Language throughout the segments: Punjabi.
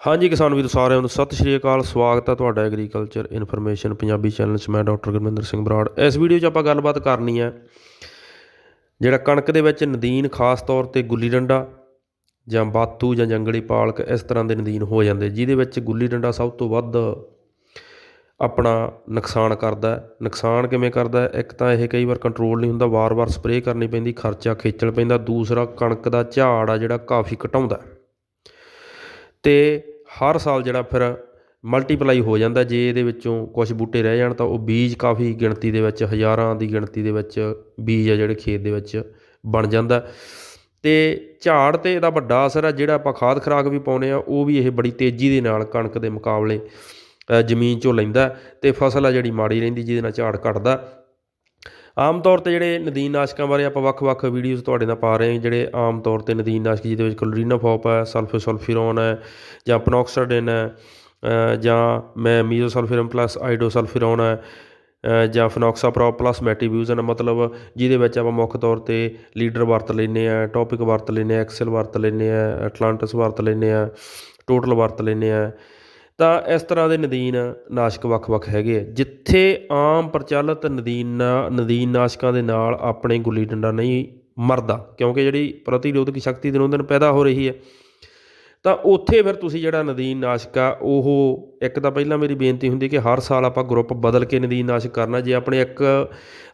ਹਾਂਜੀ ਕਿਸਾਨ ਵੀਰੋ, ਸਾਰਿਆਂ ਨੂੰ ਸਤਿ ਸ਼੍ਰੀ ਅਕਾਲ। ਸਵਾਗਤ ਹੈ ਤੁਹਾਡਾ ਐਗਰੀਕਲਚਰ ਇਨਫੋਰਮੇਸ਼ਨ ਪੰਜਾਬੀ ਚੈਨਲ 'ਚ। ਮੈਂ ਡਾਕਟਰ ਗੁਰਮਿੰਦਰ ਸਿੰਘ ਬਰਾੜ। ਇਸ ਵੀਡੀਓ 'ਚ ਆਪਾਂ ਗੱਲਬਾਤ ਕਰਨੀ ਹੈ ਜਿਹੜਾ ਕਣਕ ਦੇ ਵਿੱਚ ਨਦੀਨ ਖਾਸ ਤੌਰ ਤੇ ਗੁੱਲੀ ਡੰਡਾ ਜਾਂ ਬਾਤੂ ਜਾਂ ਜੰਗਲੀ ਪਾਲਕ ਇਸ ਤਰ੍ਹਾਂ ਦੇ ਨਦੀਨ ਹੋ ਜਾਂਦੇ, ਜਿਹਦੇ ਵਿੱਚ ਗੁੱਲੀ ਡੰਡਾ ਸਭ ਤੋਂ ਵੱਧ ਆਪਣਾ ਨੁਕਸਾਨ ਕਰਦਾ ਨੁਕਸਾਨ ਕਿਵੇਂ ਕਰਦਾ ਇੱਕ ਤਾਂ ਇਹ ਕਈ ਵਾਰ ਕੰਟਰੋਲ ਨਹੀਂ ਹੁੰਦਾ, ਵਾਰ-ਵਾਰ ਸਪਰੇਅ ਕਰਨੀ ਪੈਂਦੀ, ਖਰਚਾ ਖੇਚਲ ਪੈਂਦਾ, ਦੂਸਰਾ ਕਣਕ ਦਾ ਝਾੜ ਆ ਜਿਹੜਾ ਕਾਫੀ ਘਟਾਉਂਦਾ ਹੈ। ਹਰ ਸਾਲ ਜਿਹੜਾ ਫਿਰ ਮਲਟੀਪਲਾਈ ਹੋ ਜਾਂਦਾ, ਜੇ ਇਹਦੇ ਵਿੱਚੋਂ ਕੁਛ ਬੂਟੇ ਰਹਿ ਜਾਣ ਤਾਂ ਉਹ ਬੀਜ ਕਾਫੀ ਗਿਣਤੀ ਦੇ ਵਿੱਚ, ਹਜ਼ਾਰਾਂ ਦੀ ਗਿਣਤੀ ਦੇ ਵਿੱਚ ਬੀਜ ਆ ਜਿਹੜੇ ਖੇਤ ਦੇ ਵਿੱਚ ਬਣ ਜਾਂਦਾ ਅਤੇ ਝਾੜ ਤੇ ਇਹਦਾ ਵੱਡਾ ਅਸਰ ਆ, ਜਿਹੜਾ ਆਪਾਂ ਖਾਦ ਖੁਰਾਕ ਵੀ ਪਾਉਂਦੇ ਹਾਂ, ਉਹ ਵੀ ਇਹ ਬੜੀ ਤੇਜ਼ੀ ਦੇ ਨਾਲ ਕਣਕ ਦੇ ਮੁਕਾਬਲੇ ਜ਼ਮੀਨ 'ਚੋਂ ਲੈਂਦਾ ਅਤੇ ਫਸਲ ਆ ਜਿਹੜੀ ਮਾੜੀ ਰਹਿੰਦੀ, ਜਿਹਦੇ ਨਾਲ ਝਾੜ ਘਟਦਾ ਆਮ ਤੌਰ ਤੇ ਜਿਹੜੇ ਨਦੀਨ ਨਾਸ਼ਕਾਂ ਬਾਰੇ ਆਪਾਂ ਵੱਖ-ਵੱਖ ਵੀਡੀਓਜ਼ ਤੁਹਾਡੇ ਨਾਲ ਪਾ ਰਹੇ ਹਾਂ, ਜਿਹੜੇ ਆਮ ਤੌਰ ਤੇ ਨਦੀਨ ਨਾਸ਼ਕ ਜਿਹਦੇ ਵਿੱਚ ਕਲੋਰੀਨਾਫੋਪ ਹੈ, ਸਲਫੋਸਲਫਿਰੋਨ ਹੈ, ਜਾਂ ਪਨੋਕਸਾਡਿਨ ਹੈ ਜਾਂ ਮੈਂ ਮੀਜ਼ੋਸਲਫਿਰਮ ਪਲੱਸ ਆਈਡੋਸਲਫਿਰੋਨ ਹੈ ਜਾਂ ਫਨੋਕਸਾਪ੍ਰੋ ਪਲੱਸ ਮੈਟੀਬਿਊਜ਼ਨ ਮਤਲਬ ਜਿਹਦੇ ਵਿੱਚ ਆਪਾਂ ਮੁੱਖ ਤੌਰ ਤੇ ਲੀਡਰ ਵਰਤ ਲੈਂਦੇ ਆ ਟੌਪਿਕ ਵਰਤ ਲੈਂਦੇ ਆ ਐਕਸਲ ਵਰਤ ਲੈਂਦੇ ਆ ਐਟਲਾਂਟਸ ਵਰਤ ਲੈਂਦੇ ਆ ਟੋਟਲ ਵਰਤ ਲੈਂਦੇ ਆ ਤਾਂ ਇਸ ਤਰ੍ਹਾਂ ਦੇ ਨਦੀਨ ਨਾਸ਼ਕ ਵੱਖ-ਵੱਖ ਹੈਗੇ ਆ। ਜਿੱਥੇ ਆਮ ਪ੍ਰਚਲਿਤ ਨਦੀਨ ਨਦੀਨ ਨਾਸ਼ਕਾਂ ਦੇ ਨਾਲ ਆਪਣੇ ਗੁੱਲੀ ਡੰਡਾ ਨਹੀਂ ਮਰਦਾ, ਕਿਉਂਕਿ ਜਿਹੜੀ ਪ੍ਰਤੀਰੋਧਕ ਸ਼ਕਤੀ ਦਿਨੋਂ ਦਿਨ ਪੈਦਾ ਹੋ ਰਹੀ ਹੈ, ਤਾਂ ਉੱਥੇ ਫਿਰ ਤੁਸੀਂ ਜਿਹੜਾ ਨਦੀਨ ਨਾਸ਼ਕ ਆ, ਉਹ ਇੱਕ ਤਾਂ ਪਹਿਲਾਂ ਮੇਰੀ ਬੇਨਤੀ ਹੁੰਦੀ ਕਿ ਹਰ ਸਾਲ ਆਪਾਂ ਗਰੁੱਪ ਬਦਲ ਕੇ ਨਦੀਨ ਨਾਸ਼ਕ ਕਰਨਾ, ਜੇ ਆਪਣੇ ਇੱਕ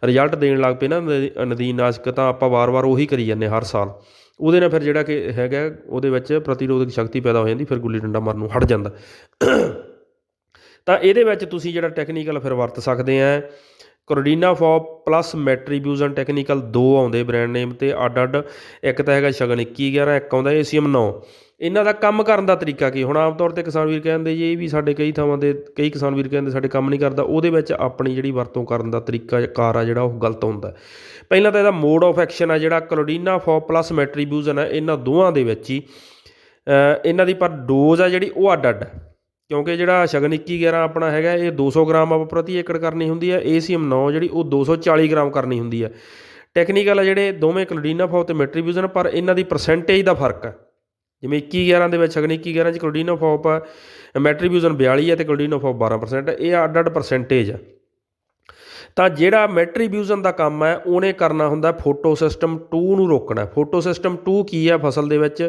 ਰਿਜ਼ਲਟ ਦੇਣ ਲੱਗ ਪਏ ਨਾ ਨਦੀਨ ਨਾਸ਼ਕ, ਤਾਂ ਆਪਾਂ ਵਾਰ-ਵਾਰ ਉਹੀ ਕਰੀ ਜਾਂਦੇ ਹਰ ਸਾਲ। ਉਹਦੇ ਨਾਲ ਫਿਰ ਜਿਹੜਾ ਕਿ ਹੈਗਾ, ਉਹਦੇ ਵਿੱਚ ਪ੍ਰਤੀਰੋਧਕ ਸ਼ਕਤੀ ਪੈਦਾ ਹੋ ਜਾਂਦੀ, ਫਿਰ ਗੁੱਲੀ ਡੰਡਾ ਮਰਨ ਨੂੰ ਹਟ ਜਾਂਦਾ। ਤਾਂ ਇਹਦੇ ਵਿੱਚ ਤੁਸੀਂ ਜਿਹੜਾ ਟੈਕਨੀਕਲ ਫਿਰ ਵਰਤ ਸਕਦੇ ਆ ਕੋਰਡੀਨਾ ਫੋਪ ਪਲੱਸ ਮੈਟਰੀਬਿਊਜ਼ਨ ਟੈਕਨੀਕਲ ਦੋ ਆਉਂਦੇ ਬ੍ਰਾਂਡ ਨੇਮ ਤੇ, ਅੱਡ ਅੱਡ। ਇੱਕ ਤਾਂ ਹੈਗਾ ਸ਼ਗਨ 2111 ਇੱਕ ਆਉਂਦਾ ਏਸੀਐਮ 9 ਇਹਨਾਂ ਦਾ ਕੰਮ ਕਰਨ ਦਾ ਤਰੀਕਾ ਕੀ? ਹੁਣ ਆਮ ਤੌਰ ਤੇ ਕਿਸਾਨ ਵੀਰ ਕਹਿੰਦੇ ਜੀ, ਇਹ ਵੀ ਸਾਡੇ ਕਈ ਥਾਵਾਂ ਦੇ, ਕਈ ਕਿਸਾਨ ਵੀਰ ਕਹਿੰਦੇ ਸਾਡੇ ਕੰਮ ਨਹੀਂ ਕਰਦਾ। ਉਹਦੇ ਵਿੱਚ ਆਪਣੀ ਜਿਹੜੀ ਵਰਤੋਂ ਕਰਨ ਦਾ ਤਰੀਕਾ ਕਾਰ ਆ ਜਿਹੜਾ, ਉਹ ਗਲਤ ਹੁੰਦਾ। ਪਹਿਲਾਂ ਤਾਂ ਇਹਦਾ ਮੋਡ ਆਫ ਐਕਸ਼ਨ ਆ ਜਿਹੜਾ ਕਲੋਡੀਨਾ ਫੋਪ ਪਲੱਸ ਮੈਟਰੀਬਿਊਜ਼ਨ ਹੈ ਇਹਨਾਂ ਦੋਵਾਂ ਦੇ ਵਿੱਚ ਹੀ। ਇਹਨਾਂ ਦੀ ਪਰ ਡੋਜ਼ ਆ ਜਿਹੜੀ, ਉਹ ਅੱਡ ਅੱਡ। ਹੈ ਕਿਉਂਕਿ ਜਿਹੜਾ ਸ਼ਗਨ 2111 ਆਪਣਾ ਹੈਗਾ, ਇਹ 200 ਗ੍ਰਾਮ ਆਪਾਂ ਪ੍ਰਤੀ ਏਕੜ ਕਰਨੀ ਹੁੰਦੀ ਹੈ ਏਸੀਐਮ 9 ਜਿਹੜੀ ਉਹ 240 ਗ੍ਰਾਮ ਕਰਨੀ ਹੁੰਦੀ ਹੈ। ਟੈਕਨੀਕਲ ਆ ਜਿਹੜੇ ਦੋਵੇਂ ਕਲੋਡੀਨਾ ਫੋਪ ਤੇ ਮੈਟਰੀਬਿਊਜ਼ਨ ਪਰ ਇਹਨਾਂ ਦੀ ਪਰਸੈਂਟੇਜ ਦਾ ਫ਼ਰਕ ਹੈ। ਜਿਵੇਂ 2111 ਦੇ ਵਿੱਚ ਸ਼ਗਨ 2111 ਚ ਕਲੋਡੀਨਾ ਫੋਪ ਮੈਟਰੀਬਿਊਜ਼ਨ 42 ਹੈ ਤੇ ਕਲੋਡੀਨਾ ਫੋਪ 12% ਇਹ ਅੱਡ ਅੱਡ ਪਰਸੈਂਟੇਜ ਹੈ। ਤਾਂ ਜਿਹੜਾ ਮੈਟਰੀਬਿਊਜ਼ਨ ਦਾ ਕੰਮ ਹੈ, ਉਹਨੇ ਕਰਨਾ ਹੁੰਦਾ ਫੋਟੋ ਸਿਸਟਮ 2 ਨੂੰ ਰੋਕਣਾ ਫੋਟੋ ਸਿਸਟਮ 2 ਕੀ ਹੈ ਫਸਲ ਦੇ ਵਿੱਚ?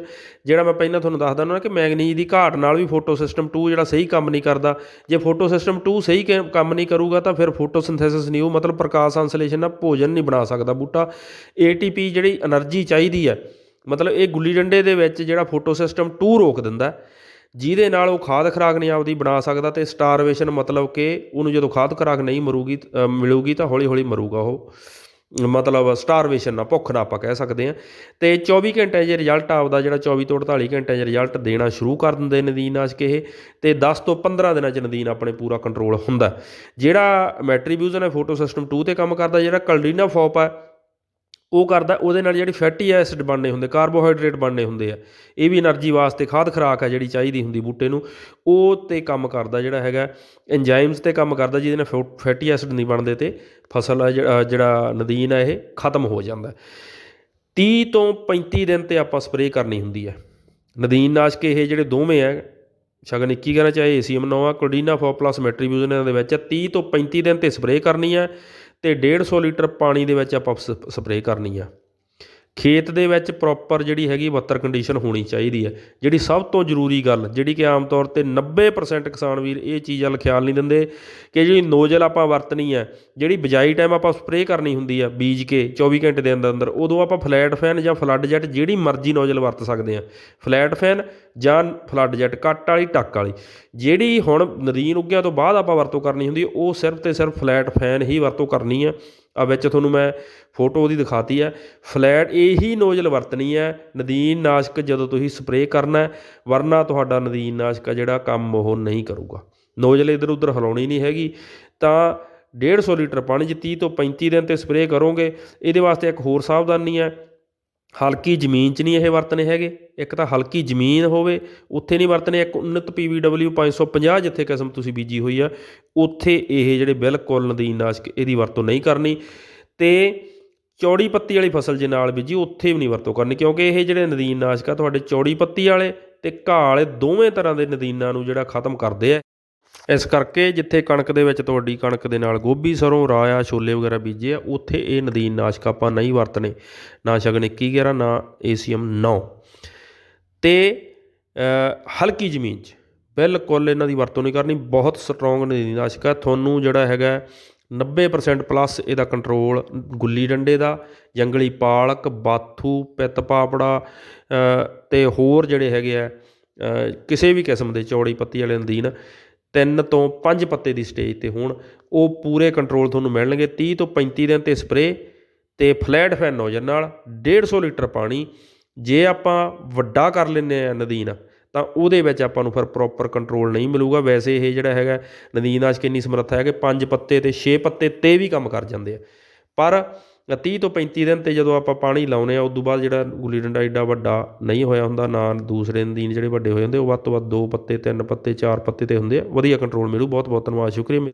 ਜਿਹੜਾ ਮੈਂ ਪਹਿਲਾਂ ਤੁਹਾਨੂੰ ਦੱਸਦਾ ਹੁੰਦਾ ਕਿ ਮੈਗਨੀਜ਼ ਦੀ ਘਾਟ ਨਾਲ ਵੀ ਫੋਟੋ ਸਿਸਟਮ 2 ਜਿਹੜਾ ਸਹੀ ਕੰਮ ਨਹੀਂ ਕਰਦਾ। ਜੇ ਫੋਟੋ ਸਿਸਟਮ 2 ਸਹੀ ਕੰਮ ਨਹੀਂ ਕਰੂਗਾ ਤਾਂ ਫਿਰ ਫੋਟੋ ਸਿੰਥੈਸਿਸ ਨਹੀਂ, ਉਹ ਮਤਲਬ ਪ੍ਰਕਾਸ਼ ਸੰਸ਼ਲੇਸ਼ਣ ਨਾਲ ਭੋਜਨ ਨਹੀਂ ਬਣਾ ਸਕਦਾ ਬੂਟਾ। ਏਟੀਪੀ ਜਿਹੜੀ એનર્ਜੀ ਚਾਹੀਦੀ ਹੈ, ਮਤਲਬ ਇਹ ਗੁੱਲੀ ਡੰਡੇ ਦੇ ਵਿੱਚ ਜਿਹੜਾ ਫੋਟੋ ਸਿਸਟਮ 2 ਰੋਕ ਦਿੰਦਾ ਜਿਹਦੇ ਨਾਲ ਉਹ ਖਾਦ ਖਰਾਕ ਨਹੀਂ ਆਪਦੀ ਬਣਾ ਸਕਦਾ ਤੇ ਸਟਾਰਵੇਸ਼ਨ ਮਤਲਬ ਕਿ ਉਹਨੂੰ ਜਦੋਂ ਖਾਦ ਖਰਾਕ ਨਹੀਂ ਮਰੂਗੀ ਅ, ਮਿਲੂਗੀ ਤਾਂ ਹੌਲੀ ਹੌਲੀ ਮਰੂਗਾ ਉਹ। ਮਤਲਬ ਸਟਾਰਵੇਸ਼ਨ ਨਾ ਭੁੱਖ ਨਾ ਆਪਾਂ ਕਹਿ ਸਕਦੇ ਹਾਂ। ਤੇ 24 ਘੰਟੇ ਜੇ ਰਿਜ਼ਲਟ ਆਪਦਾ ਜਿਹੜਾ 24 ਤੋਂ 48 ਘੰਟੇ 'ਚ ਰਿਜ਼ਲਟ ਦੇਣਾ ਸ਼ੁਰੂ ਕਰ ਦਿੰਦੇ ਨਦੀਨ ਨਾਸ਼ਕ ਇਹ ਤੇ 10 ਤੋਂ 15 ਦਿਨਾਂ 'ਚ ਨਦੀਨ ਆਪਣੇ ਪੂਰਾ ਕੰਟਰੋਲ ਹੁੰਦਾ। ਜਿਹੜਾ ਮੈਟਰੀਬਿਊਜ਼ਨ ਹੈ ਫੋਟੋ ਸਿਸਟਮ 2 ਤੇ ਕੰਮ ਕਰਦਾ ਜਿਹੜਾ ਕਲਡੀਨਾ ਫੋਪ ਹੈ ਉਹ ਕਰਦਾ, ਉਹਦੇ ਨਾਲ ਜਿਹੜੀ ਫੈਟੀ ਐਸਿਡ ਬਣਨੇ ਹੁੰਦੇ ਕਾਰਬੋਹਾਈਡਰੇਟ ਬਣਨੇ ਹੁੰਦੇ ਆ, ਇਹ ਵੀ એનર્ਜੀ ਵਾਸਤੇ ਖਾਦ ਖਰਾਕ ਆ ਜਿਹੜੀ ਚਾਹੀਦੀ ਹੁੰਦੀ ਬੂਟੇ ਨੂੰ। ਉਹ ਤੇ ਕੰਮ ਕਰਦਾ ਜਿਹੜਾ ਹੈਗਾ ਐਂਜ਼ਾਈਮਸ ਤੇ ਕੰਮ ਕਰਦਾ ਜਿਹਦੇ ਨਾਲ ਫੈਟੀ ਐਸਿਡ ਨਹੀਂ ਬਣਦੇ ਤੇ ਫਸਲ ਜਿਹੜਾ ਨਦੀਨ ਆ ਇਹ ਖਤਮ ਹੋ ਜਾਂਦਾ। 30 ਤੋਂ 35 ਦਿਨ ਤੇ ਆਪਾਂ ਸਪਰੇਅ ਕਰਨੀ ਹੁੰਦੀ ਹੈ ਨਦੀਨ ਨਾਸ਼ਕ ਇਹ ਜਿਹੜੇ ਦੋਵੇਂ ਆ, ਸ਼ਗਨ 21 ਗਰਾ ਚਾਹੇ ਏਸੀਐਮ 9 ਆ ਕੋਡੀਨਾ 4 ਪਲੱਸ ਮੈਟਰੀਬਿਊਜ਼ਨ ਦੇ ਵਿੱਚ 30 ਤੋਂ 35 ਦਿਨ ਤੇ ਸਪਰੇਅ ਕਰਨੀ ਹੈ ਅਤੇ ਡੇਢ ਸੌ ਲੀਟਰ ਪਾਣੀ ਦੇ ਵਿੱਚ ਆਪਾਂ ਸ- ਸਪਰੇਅ ਕਰਨੀ ਆ। ਖੇਤ ਦੇ ਵਿੱਚ ਪ੍ਰੋਪਰ ਜਿਹੜੀ ਹੈਗੀ ਬੱਤਰ ਕੰਡੀਸ਼ਨ ਹੋਣੀ ਚਾਹੀਦੀ ਹੈ। ਜਿਹੜੀ ਸਭ ਤੋਂ ਜ਼ਰੂਰੀ ਗੱਲ, ਜਿਹੜੀ ਕਿ ਆਮ ਤੌਰ ਤੇ 90% ਕਿਸਾਨ ਵੀਰ ਇਹ ਚੀਜ਼ ਵੱਲ ਖਿਆਲ ਨਹੀਂ ਦਿੰਦੇ ਕਿ ਜਿਹੜੀ ਨੋਜ਼ਲ ਆਪਾਂ ਵਰਤਣੀ ਹੈ, ਜਿਹੜੀ ਬਿਜਾਈ ਟਾਈਮ ਆਪਾਂ ਸਪਰੇਅ ਕਰਨੀ ਹੁੰਦੀ ਆ ਬੀਜ ਕੇ 24 ਘੰਟੇ ਦੇ ਅੰਦਰ ਅੰਦਰ, ਉਦੋਂ ਆਪਾਂ ਫਲੈਟ ਫੈਨ ਜਾਂ ਫਲੱਡ ਜੈਟ ਜਿਹੜੀ ਮਰਜ਼ੀ ਨੋਜ਼ਲ ਵਰਤ ਸਕਦੇ ਆ ਫਲੈਟ ਫੈਨ ਜਾਂ ਫਲੱਡ ਜੈਟ ਕੱਟ ਵਾਲੀ, ਟੱਕ ਵਾਲੀ, ਜਿਹੜੀ ਹੁਣ ਨਦੀਨ ਉੱਗਿਆ ਤੋਂ ਬਾਅਦ ਆਪਾਂ ਵਰਤੋਂ ਕਰਨੀ ਹੁੰਦੀ ਉਹ ਸਿਰਫ ਤੇ ਸਿਰਫ ਫਲੈਟ ਫੈਨ ਹੀ ਵਰਤੋਂ ਕਰਨੀ ਆ ਆ ਵਿੱਚ ਤੁਹਾਨੂੰ ਮੈਂ ਫੋਟੋ ਉਹਦੀ ਦਿਖਾਤੀ ਹੈ। ਫਲੈਟ ਇਹੀ ਨੋਜ਼ਲ ਵਰਤਣੀ ਹੈ, ਨਦੀਨ ਨਾਸ਼ਕ ਜਦੋਂ ਤੁਸੀਂ ਸਪਰੇਅ ਕਰਨਾ ਵਰਨਾ ਤੁਹਾਡਾ ਨਦੀਨ ਨਾਸ਼ਕ ਆ ਜਿਹੜਾ ਕੰਮ ਉਹ ਨਹੀਂ ਕਰੂਗਾ। ਨੋਜ਼ਲ ਇਧਰ ਉਧਰ ਹਿਲਾਉਣੀ ਨਹੀਂ ਹੈਗੀ, ਤਾਂ 150 ਲੀਟਰ ਪਾਣੀ 'ਚ 30 ਤੋਂ 35 ਦਿਨ ਤੇ ਸਪਰੇਅ ਕਰੋਗੇ, ਇਹਦੇ ਵਾਸਤੇ ਇੱਕ ਹੋਰ ਸਾਵਧਾਨੀ ਹੈ ਹਲਕੀ ਜ਼ਮੀਨ 'ਚ ਨਹੀਂ ਇਹ ਵਰਤਣੇ ਹੈਗੇ। ਇੱਕ ਤਾਂ ਹਲਕੀ ਜ਼ਮੀਨ ਹੋਵੇ, ਉੱਥੇ ਨਹੀਂ ਵਰਤਣੇ ਇੱਕ ਉન્નਤ PVW 550 ਜਿੱਥੇ ਕਿਸਮ ਤੁਸੀਂ ਬੀਜੀ ਹੋਈ ਆ, ਉੱਥੇ ਇਹ ਜਿਹੜੇ ਬਿਲਕੁਲ ਨਦੀਨ ਨਾਸ਼ਕ ਇਹਦੀ ਵਰਤੋਂ ਨਹੀਂ ਕਰਨੀ। ਤੇ ਚੌੜੀ ਪੱਤੀ ਵਾਲੀ ਫਸਲ ਜੇ ਨਾਲ ਬੀਜੀ, ਉੱਥੇ ਵੀ ਨਹੀਂ ਵਰਤੋਂ ਕਰਨੀ, ਕਿਉਂਕਿ ਇਹ ਜਿਹੜੇ ਨਦੀਨ ਨਾਸ਼ਕ ਆ, ਤੁਹਾਡੇ ਚੌੜੀ ਪੱਤੀ ਵਾਲੇ ਤੇ ਘਾਹ ਵਾਲੇ ਦੋਵੇਂ ਤਰ੍ਹਾਂ ਦੇ ਨਦੀਨਾਂ ਨੂੰ ਜਿਹੜਾ ਖਤਮ ਕਰਦੇ ਆ। ਇਸ ਕਰਕੇ ਜਿੱਥੇ ਕਣਕ ਦੇ ਵਿੱਚ ਤੁਹਾਡੀ ਕਣਕ ਦੇ ਨਾਲ ਗੋਭੀ ਸਰੋਂ ਰਾਇਆ ਛੋਲੇ ਵਗੈਰਾ ਬੀਜੇ ਆ ਉੱਥੇ ਇਹ ਨਦੀਨ ਨਾਸ਼ਕ ਆਪਾਂ ਨਹੀਂ ਵਰਤਣੇ। ਨਾ ਸ਼ਗਨ 21 11 ਨਾ ਏਸੀਐਮ 9 ਤੇ ਅ, ਹਲਕੀ ਜ਼ਮੀਨ 'ਚ। ਬਿਲਕੁਲ ਇਹਨਾਂ ਦੀ ਵਰਤੋਂ ਨਹੀਂ ਕਰਨੀ। ਬਹੁਤ ਸਟਰੋਂਗ ਨਦੀਨ ਨਾਸ਼ਕ ਹੈ ਤੁਹਾਨੂੰ ਜਿਹੜਾ ਹੈਗਾ 90% ਪਲੱਸ ਇਹਦਾ ਕੰਟਰੋਲ ਗੁੱਲੀ ਡੰਡੇ ਦਾ ਜੰਗਲੀ ਪਾਲਕ ਬਾਥੂ ਪਿੱਤ ਪਾਪੜਾ ਅ, ਤੇ ਹੋਰ ਜਿਹੜੇ ਹੈਗੇ ਆ ਕਿਸੇ ਵੀ ਕਿਸਮ ਦੇ ਚੌੜੀ ਪੱਤੀ ਵਾਲੇ ਨਦੀਨ। ਤਿੰਨ ਤੋਂ ਪੰਜ ਪੱਤੇ ਦੀ ਸਟੇਜ ਤੇ ਹੋਣ। ਉਹ ਪੂਰੇ ਕੰਟਰੋਲ ਤੁਹਾਨੂੰ ਮਿਲਣਗੇ। 30 ਤੋਂ 35 ਦਿਨ ਤੇ ਸਪਰੇ ਤੇ ਫਲੈਟ ਫੈਨੋਜਨ ਨਾਲ 150 ਲੀਟਰ ਪਾਣੀ। ਜੇ ਆਪਾਂ ਵੱਡਾ ਕਰ ਲੈਂਦੇ ਆ ਨਦੀਨ, ਤਾਂ ਉਹਦੇ ਵਿੱਚ ਆਪਾਂ ਨੂੰ ਫਿਰ ਪ੍ਰੋਪਰ ਕੰਟਰੋਲ ਨਹੀਂ ਮਿਲੂਗਾ। ਵੈਸੇ ਇਹ ਜਿਹੜਾ ਹੈਗਾ, ਨਦੀਨ ਅੱਜ ਕਿੰਨੀ ਸਮਰੱਥਾ ਹੈ ਕਿ ਪੰਜ ਪੱਤੇ ਤੇ 6 ਪੱਤੇ ਤੇ ਵੀ ਕੰਮ ਕਰ ਜਾਂਦੇ ਆ। ਪਰ 30 ਤੋਂ 35 ਦਿਨ ਤੇ ਜਦੋਂ ਆਪਾਂ ਪਾਣੀ ਲਾਉਨੇ ਆ ਉਸ ਤੋਂ ਬਾਅਦ ਜਿਹੜਾ ਗੁੱਲੀ ਡੰਡਾ ਏਡਾ ਵੱਡਾ ਨਹੀਂ ਹੋਇਆ ਹੁੰਦਾ, ਨਾ ਦੂਸਰੇ ਨਦੀਨ ਜਿਹੜੇ ਵੱਡੇ ਹੋ ਜਾਂਦੇ ਉਹ ਵੱਧ ਤੋਂ ਵੱਧ ਦੋ ਪੱਤੇ, ਤਿੰਨ ਪੱਤੇ, ਚਾਰ ਪੱਤੇ ਤੇ ਹੁੰਦੇ ਆ। ਵਧੀਆ ਕੰਟਰੋਲ ਮਿਲੂ ਬਹੁਤ ਬਹੁਤ ਧੰਨਵਾਦ, ਸ਼ੁਕਰੀਆ।